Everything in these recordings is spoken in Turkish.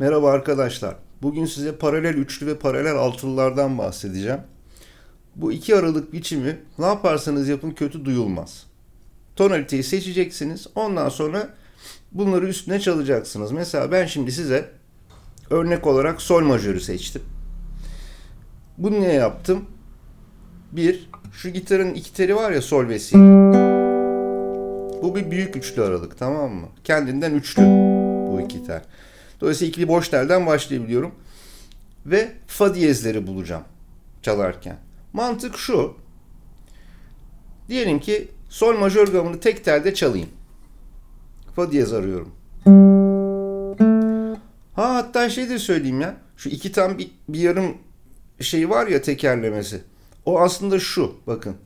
Merhaba arkadaşlar. Bugün size paralel üçlü ve paralel altılılardan bahsedeceğim. Bu iki aralık biçimi ne yaparsanız yapın kötü duyulmaz. Tonaliteyi seçeceksiniz. Ondan sonra bunları üstüne çalacaksınız. Mesela ben şimdi size örnek olarak sol majörü seçtim. Bunu niye yaptım? Bir, şu gitarın iki teli var ya sol ve si. Bu bir büyük üçlü aralık tamam mı? Kendinden üçlü bu iki tel. Dolayısıyla ikili boş telden başlayabiliyorum. Ve fa diyezleri bulacağım çalarken. Mantık şu. Diyelim ki sol majör gamını tek telde çalayım. Fa diyez arıyorum. Ha hatta şey de söyleyeyim ya. Şu iki tam bir, bir yarım şey var ya tekerlemesi. O aslında şu bakın.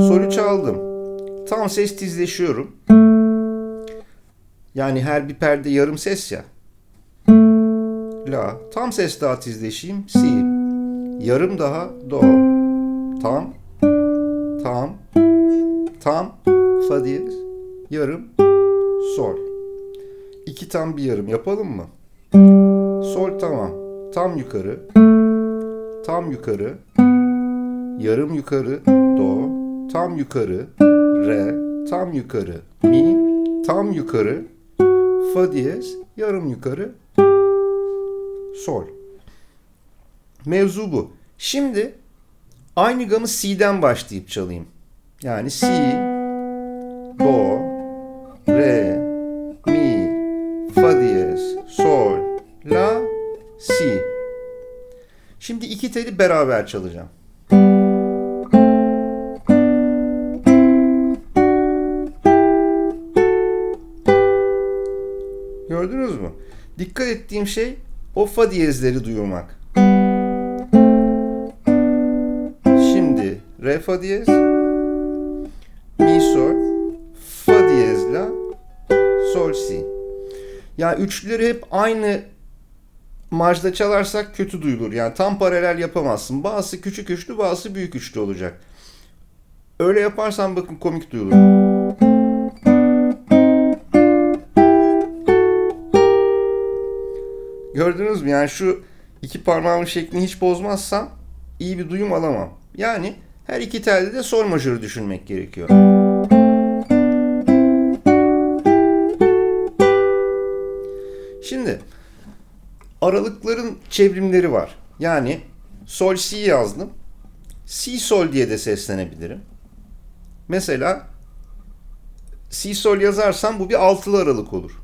Solü çaldım. Tam ses tizleşiyorum. Yani her bir perde yarım ses ya. La. Tam ses daha tizleşeyim. Si. Yarım daha do. Tam. Tam. Tam. Fa diyez. Yarım. Sol. İki tam bir yarım yapalım mı? Sol tamam. Tam yukarı. Tam yukarı. Yarım yukarı. Do. Tam yukarı. Re. Tam yukarı. Mi. Tam yukarı. Fa diyez. Yarım yukarı. Sol. Mevzu bu. Şimdi aynı gamı C'den başlayıp çalayım. Yani Si, Do, Re, Mi, Fa diyez, Sol, La, Si. Şimdi iki teli beraber çalacağım. Gördünüz mü? Dikkat ettiğim şey o fa diyezleri duyurmak. Şimdi re fa diyez, mi sol, fa diyez la, sol si. Yani üçlüleri hep aynı marjda çalarsak kötü duyulur. Yani tam paralel yapamazsın. Bazısı küçük üçlü, bazısı büyük üçlü olacak. Öyle yaparsan bakın komik duyulur. Gördünüz mü? Yani şu iki parmağımın şeklini hiç bozmazsam iyi bir duyum alamam. Yani her iki telde de sol majörü düşünmek gerekiyor. Şimdi aralıkların çevrimleri var. Yani sol si yazdım. Si sol diye de seslenebilirim. Mesela si sol yazarsam bu bir altılı aralık olur.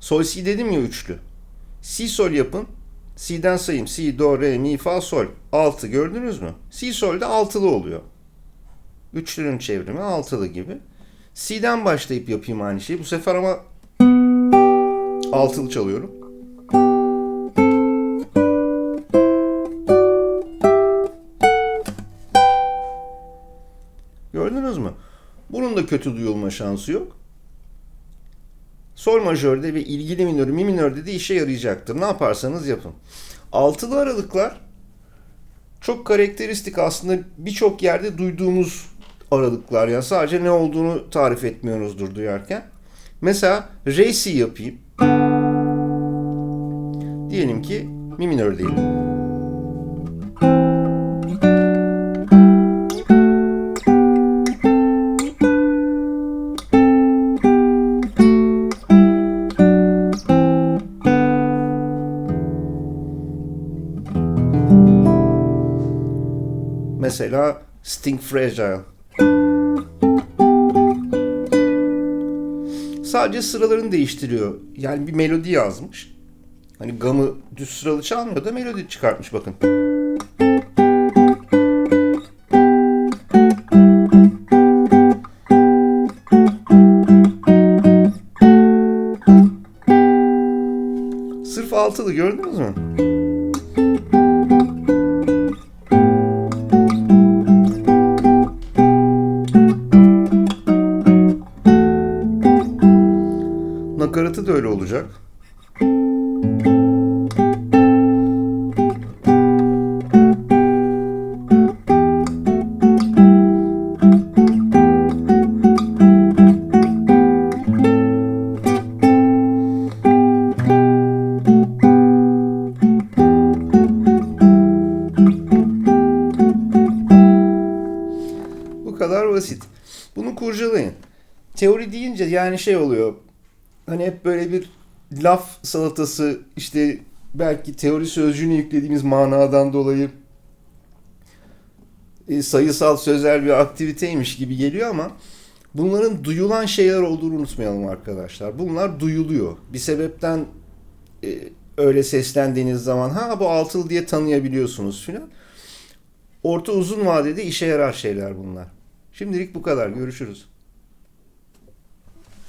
Sol si dedim ya üçlü. Si sol yapın. Si'den sayayım. Si, do, re, mi, fa, sol. Altı gördünüz mü? Si sol de altılı oluyor. Üçlünün çevrimi altılı gibi. Si'den başlayıp yapayım aynı şeyi. Bu sefer ama altılı çalıyorum. Gördünüz mü? Bunun da kötü duyulma şansı yok. Sol majörde ve ilgili minör, mi minörde de işe yarayacaktır. Ne yaparsanız yapın. Altılı aralıklar çok karakteristik aslında birçok yerde duyduğumuz aralıklar. Yani sadece ne olduğunu tarif etmiyoruzdur duyarken. Mesela re si yapayım. Diyelim ki mi minördeyim. Mesela Sting Fragile. Sadece sıralarını değiştiriyor. Yani bir melodi yazmış. Hani gamı düz sıralı çalmıyor da melodi çıkartmış bakın. Sırf altılı gördünüz mü? arkası da öyle olacak. Bu kadar basit. Bunu kurcalayın. Teori deyince yani şey oluyor Hani hep böyle bir laf salatası işte belki teori sözcüğünü yüklediğimiz manadan dolayı e, sayısal sözel bir aktiviteymiş gibi geliyor ama bunların duyulan şeyler olduğunu unutmayalım arkadaşlar. Bunlar duyuluyor. Bir sebepten e, öyle seslendiğiniz zaman ha bu altılı diye tanıyabiliyorsunuz filan. Orta uzun vadede işe yarar şeyler bunlar. Şimdilik bu kadar. Görüşürüz.